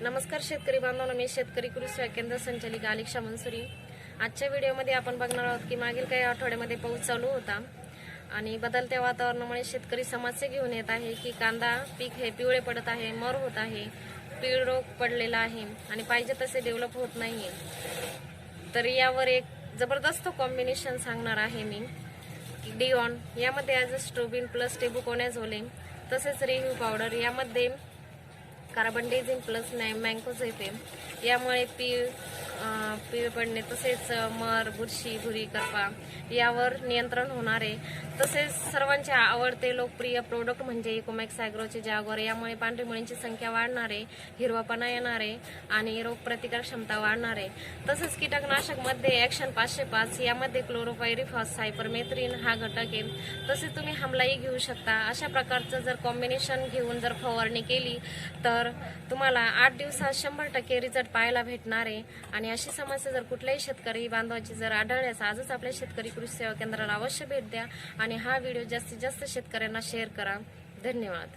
नमस्कार शेतकरी बांधवांना मी शेतकरी कृषी सेवा केंद्र संचालिका अलिक्षा मनसुरी आजच्या व्हिडिओमध्ये आपण बघणार आहोत की मागील काही आठवड्यामध्ये पाऊस चालू होता आणि बदलत्या वातावरणामुळे शेतकरी समस्या घेऊन येत आहे की कांदा पीक हे पिवळे पडत आहे मर होत आहे पीळ रोग पडलेला आहे आणि पाहिजे तसे डेव्हलप होत नाही तर यावर एक जबरदस्त कॉम्बिनेशन सांगणार आहे मी. डिऑन यामध्ये ॲज अ स्ट्रोबिन प्लस टेबुकोनॅझोले तसेच रेव्ह्यू पावडर यामध्ये कार्बन डेझिन प्लस नॅ मँकोज येते यामुळे पीळ पीळ पडणे तसेच मर बुरशी भुरी करपा यावर नियंत्रण होणार आहे. तसेच सर्वांचे आवडते लोकप्रिय प्रोडक्ट म्हणजे इकोमॅक्स ॲग्रोचे जागोर यामुळे पांढरी मुळींची संख्या वाढणार आहे. हिरवापणा येणार आहे आणि रोगप्रतिकार क्षमता वाढणार आहे. तसेच कीटकनाशकमध्ये ॲक्शन पाचशे पाच यामध्ये क्लोरोपायरिफॉस सायपरमेथ्रिन हा घटक आहे. तसेच तुम्ही हमलाही घेऊ शकता. अशा प्रकारचं जर कॉम्बिनेशन घेऊन जर फवारणी केली तर तुम्हाला आठ दिवसात शंभर टक्के रिझल्ट पाहायला भेटणार आहे. आणि अशी समस्या जर कुठल्याही शेतकरी बांधवाची जर आढळल्यास आजच आपल्या शेतकरी कृषी सेवा केंद्राला अवश्य भेट द्या आणि हा व्हिडिओ जास्तीत जास्त शेतकऱ्यांना शेअर करा. धन्यवाद.